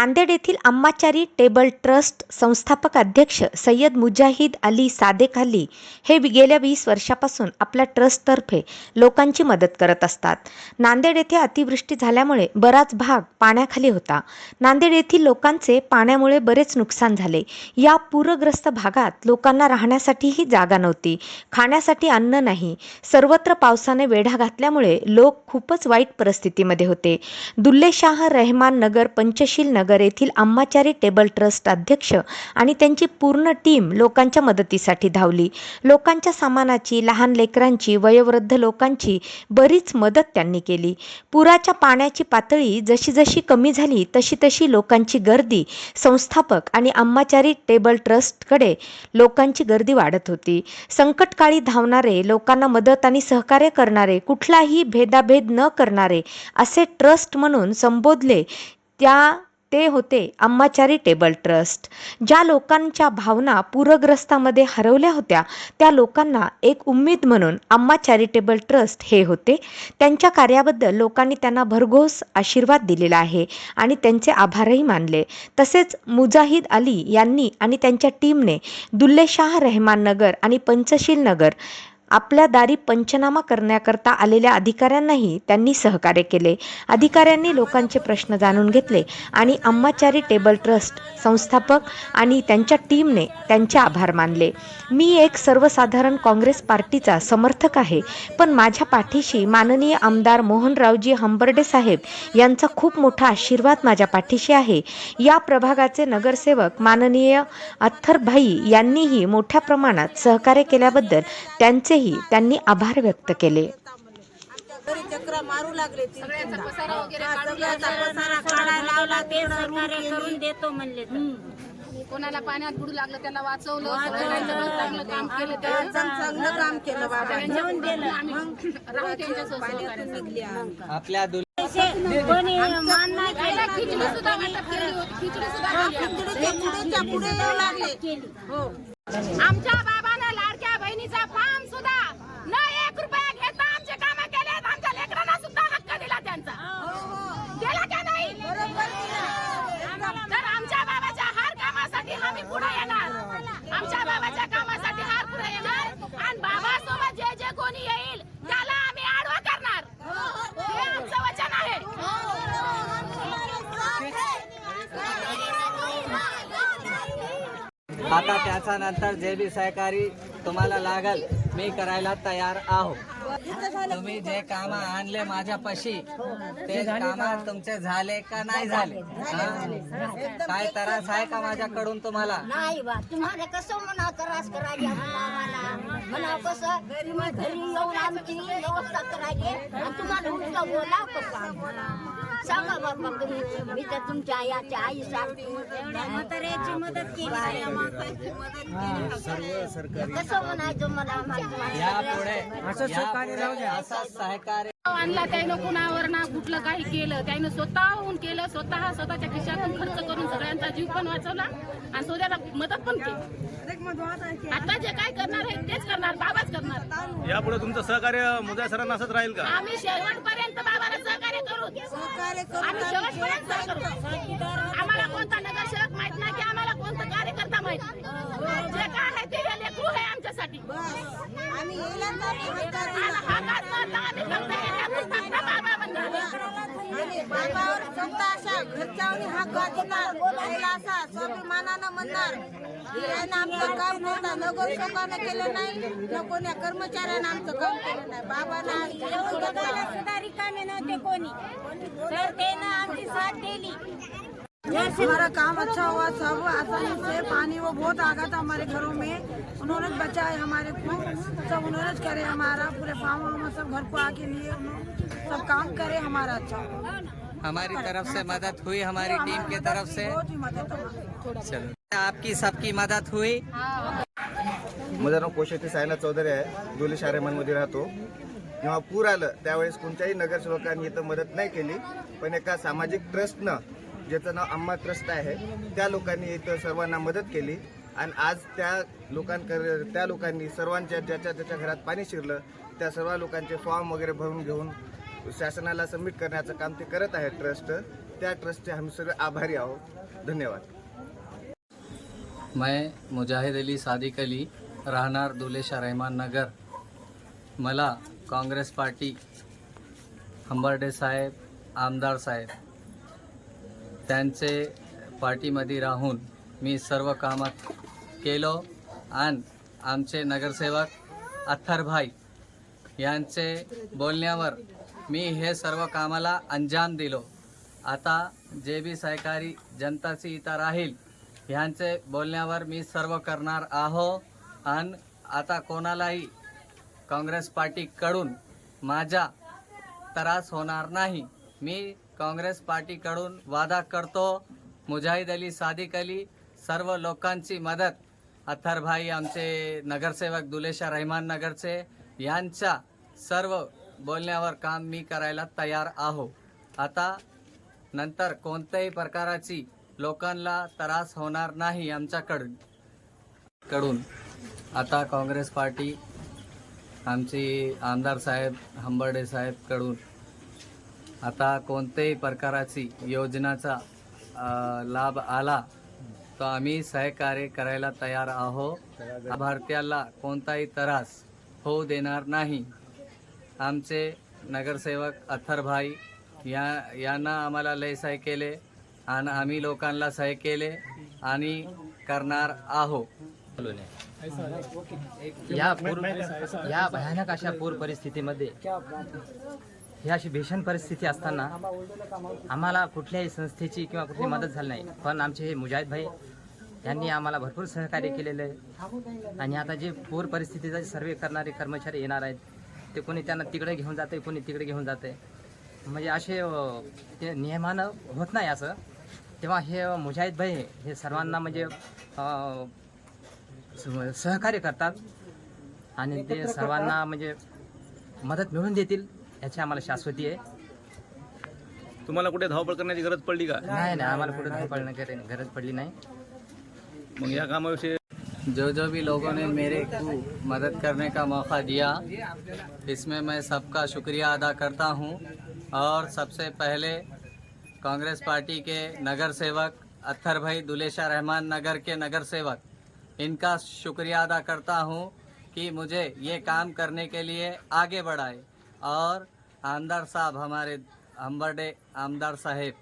नांदेड येथील अम्माचारी table trust संस्थापक अध्यक्ष सय्यद मुजाहिद अली सादेक अली हे गेल्या वीस वर्षापासून आपल्या ट्रस्टतर्फे लोकांची मदत करत असतात. नांदेड येथे अतिवृष्टी झाल्यामुळे बराच भाग पाण्याखाली होता. नांदेड येथील लोकांचे पाण्यामुळे बरेच नुकसान झाले. या पूरग्रस्त भागात लोकांना राहण्यासाठीही जागा नव्हती. खाण्यासाठी अन्न नाही. सर्वत्र पावसाने वेढा घातल्यामुळे लोक खूपच वाईट परिस्थितीमध्ये होते. दुल्लेशाह रहमान नगर पंचशील नगर येथील अम्माचारी टेबल ट्रस्ट अध्यक्ष आणि त्यांची पूर्ण टीम लोकांच्या मदतीसाठी धावली. लोकांच्या सामानाची लहान लेकरांची वयोवृद्ध लोकांची बरीच मदत त्यांनी केली. पुराच्या पाण्याची पातळी जशी जशी कमी झाली तशी तशी लोकांची गर्दी संस्थापक आणि अम्माचारी टेबल ट्रस्टकडे लोकांची गर्दी वाढत होती. संकटकाळी धावणारे लोकांना मदत आणि सहकार्य करणारे कुठलाही भेदाभेद न करणारे असे ट्रस्ट म्हणून संबोधले त्या ते होते अम्माचारी टेबल ट्रस्ट ज्या लोकांच्या भावना पूरग्रस्तामध्ये हरवल्या होत्या त्या लोकांना एक उम्मीद म्हणून अम्मा चॅरिटेबल ट्रस्ट हे होते. त्यांच्या कार्याबद्दल लोकांनी त्यांना भरघोस आशीर्वाद दिलेला आहे आणि त्यांचे आभारही मानले. तसेच मुजाहिद अली यांनी आणि त्यांच्या टीमने दुल्लेशाह रहमान नगर आणि पंचशील नगर आपल्या दारी पंचनामा करण्याकरता आलेल्या अधिकाऱ्यांनाही त्यांनी सहकार्य केले. अधिकाऱ्यांनी लोकांचे प्रश्न जाणून घेतले आणि अम्माचारी टेबल ट्रस्ट संस्थापक आणि त्यांच्या टीमने त्यांचे आभार मानले. मी एक सर्वसाधारण काँग्रेस पार्टीचा समर्थक आहे पण माझ्या पाठीशी माननीय आमदार मोहनरावजी हंबर्डे साहेब यांचा खूप मोठा आशीर्वाद माझ्या पाठीशी आहे. या प्रभागाचे नगरसेवक माननीय अथ्थरभाई यांनीही मोठ्या प्रमाणात सहकार्य केल्याबद्दल त्यांचे त्यांचेही त्यांनी आभार व्यक्त केले. चक्र मारू लागले. कोणाला पाण्यात बुडू लागलं त्याला वाचवलं चांगलं काम केलं चांगलं काम केलं बाबा. आपल्या कोणी मान नाही. खिचडी सुद्धा वाटप केली होती खिचडी सुद्धा. पुढे लागले. हो. आमच्या बाबानं लाडक्या बहिणीचा फॉर्म सुद्धा न एक रुपया घेता आमचे काम केले आमच्या लेकरांना सुद्धा हक्क दिला त्यांचा दिला का नाही तर आमच्या बाबाच्या हर कामासाठी आम्ही पुढे येणार आमच्या बाबाच्या कामासाठी हार पुढे येणार आणि बाबा सोबत जे जे कोणी येईल त्याला आम्ही आडवा करणार हे आमचं वचन आहे आता त्याच्या नंतर जे बी सहकारी तुम्हाला लागल मी करायला तयार आहो. तुम्ही जे काम आणले माझ्यापाशी ते काम तुमचे झाले का नाही झाले? काय त्रास आहे का माझ्याकडून तुम्हाला? नाही बा तुम्हाला कसं म्हणा त्रास करायचे आम्हाला म्हणा कसं? तुम्ही घरी येऊन आमची व्यवस्था करायची आणि तुम्हाला उलटा बोला कसं सांगा बाबा तुम्ही मी तर तुमच्या आईच्या आई म्हाताऱ्याची मदत केली. कसं म्हणायचं मला आम्हाला यापुढे यापुढे असं सहकार्य आणला त्यानं कुणावर ना कुठलं काही केलं त्यानं स्वतःहून केलं स्वतः स्वतःच्या खिशातून खर्च करून सगळ्यांचा जीव पण वाचवला आणि स्वतःला मदत पण केली. आता जे काय करणार आहे तेच करणार बाबाच करणार. यापुढे तुमचं सहकार्य मुद्दा सरांना असंच राहील का? आम्ही शेवटपर्यंत बाबाला सहकार्य करू सहकार्य करू आम्ही शेवटपर्यंत सहकार्य करू. आम्हाला कोणता नगरसेवक माहीत नाही की आम्हाला कोणता कार्यकर्ता माहीत जे काय आहे ते हे लेकरू आहे आमच्यासाठी. आम्ही बाबावर स्वतः अशा घरच्यावर हक्का दिला पहिला असा स्वाभिमानानं म्हणणार यानं आमचं काम नव्हतं नगरसेवकानं केलं नाही न कोण्या कर्मचाऱ्यानं आमचं काम केलं नाही. बाबानं आज सुद्धा रिकामे नव्हते कोणी. तर त्यानं आमची साथ दिली. हमारा काम अच्छा हुआ सब आसानी से पानी वो बहुत आ गया था हमारे घरों में। उन्होंने बचाए हमारे को सब उन्होंने करे हमारा पूरे फार्म वार्म सब घर को आके लिए उन्होंने सब काम करे हमारा अच्छा। हमारी तरफ से मदद हुई हमारी टीम की तरफ से। चलो आपकी सबकी मदद हुई। माझं नाव कोशेती सायनाथ चौधरी आहे दोली शारेमानमध्ये राहतो. जेव्हा पूर आलं त्यावेळेस कोणत्याही नगरसेवकांनी इथं मदत नाही केली पण एका सामाजिक ट्रस्टनं ज्याचं नाव अम्मा ट्रस्ट आहे त्या लोकांनी इथं सर्वांना मदत केली. आणि आज त्या लोकांकर त्या लोकांनी सर्वांच्या ज्याच्या ज्याच्या घरात पाणी शिरलं त्या सर्व लोकांचे फॉर्म वगैरे भरून घेऊन शासनाला सबमिट करण्याचं काम ते करत आहे ट्रस्ट. त्या ट्रस्टचे आम्ही सर्व आभारी आहोत. धन्यवाद. मैं मुजाहिद अली सादिक अली राहणार दुलेशा रहमान नगर मला काँग्रेस पार्टी हंबर्डे साहेब आमदार साहेब। त्यांचे पार्टीमध्ये राहून मी सर्व कामात केलो. आणि आमचे नगरसेवक अथ्थरभाई यांचे बोलण्यावर मी हे सर्व कामाला अंजाम दिलो. आता जे बी सहकारी जनताची इथं राहील ह्यांचे बोलण्यावर मी सर्व करणार आहो. आणि आता कोणालाही काँग्रेस पार्टीकडून माझा त्रास होणार नाही. मी काँग्रेस पार्टीकडून वादा करतो. मुजाहिद अली सादिक अली सर्व लोकांची मदत. अथरभाई आमचे नगरसेवक दुलेशा रहमान नगरचे यांच्या सर्व बोलण्यावर काम मी करायला तयार आहो. आता नंतर कोणत्याही प्रकाराची लोकांना त्रास होणार नाही आमच्याकडून. कडून. आता काँग्रेस पार्टी आमची आमदार साहेब हंबर्डे साहेबकडून आता कोणत्याही प्रकाराची योजनाचा लाभ आला तर आम्ही सहकार्य करायला तयार आहो भारतीयाला कोणताही त्रास होऊ देणार नाही. आमचे नगरसेवक अथरभाई या यांना आम्हाला लय सहाय केले आणि आम्ही लोकांना सहाय केले आणि करणार आहो या पूर या भयानक अशा पूर परिस्थितीमध्ये ही अशी भीषण परिस्थिती असताना आम्हाला कुठल्याही संस्थेची किंवा कुठली मदत झाली नाही. पण आमचे हे मुजाहिद भाई यांनी आम्हाला भरपूर सहकार्य केलेलं आहे. आणि आता जे पूर परिस्थितीचा सर्वे करणारे कर्मचारी येणार आहेत ते कोणी त्यांना तिकडे घेऊन जाते कोणी तिकडे घेऊन जाते म्हणजे असे ते नियमानं होत नाही असं. तेव्हा हे मुजाहिद भाई हे सर्वांना म्हणजे सहकार्य करतात. आणि ते सर्वांना म्हणजे मदत मिळवून देतील. याची आम्हाला शाश्वती आहे. तुम्हाला कुठे धावपळ करण्याची गरज पडली का? नाही नाही आम्हाला कुठे धावपळ गरज पडली नाही. मग या कामाविषयी जो जो भी लोगों ने मेरे को मदद करने का मौका दिया इसमें मैं सबका शुक्रिया अदा करता हूँ। और सबसे पहले कांग्रेस पार्टी के नगर सेवक अत्थर भाई दुलेशा रहमान नगर के नगर सेवक इनका शुक्रिया अदा करता हूँ कि मुझे ये काम करने के लिए आगे बढ़ाए। और आमदार साहब हमारे अंबरडे आमदार साहेब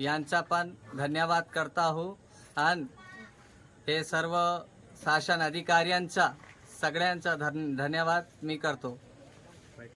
यांचा पण धन्यवाद करता हो. आणि हे सर्व शासन अधिकाऱ्यांचा सगळ्यांचा धन धन्यवाद मी करतो.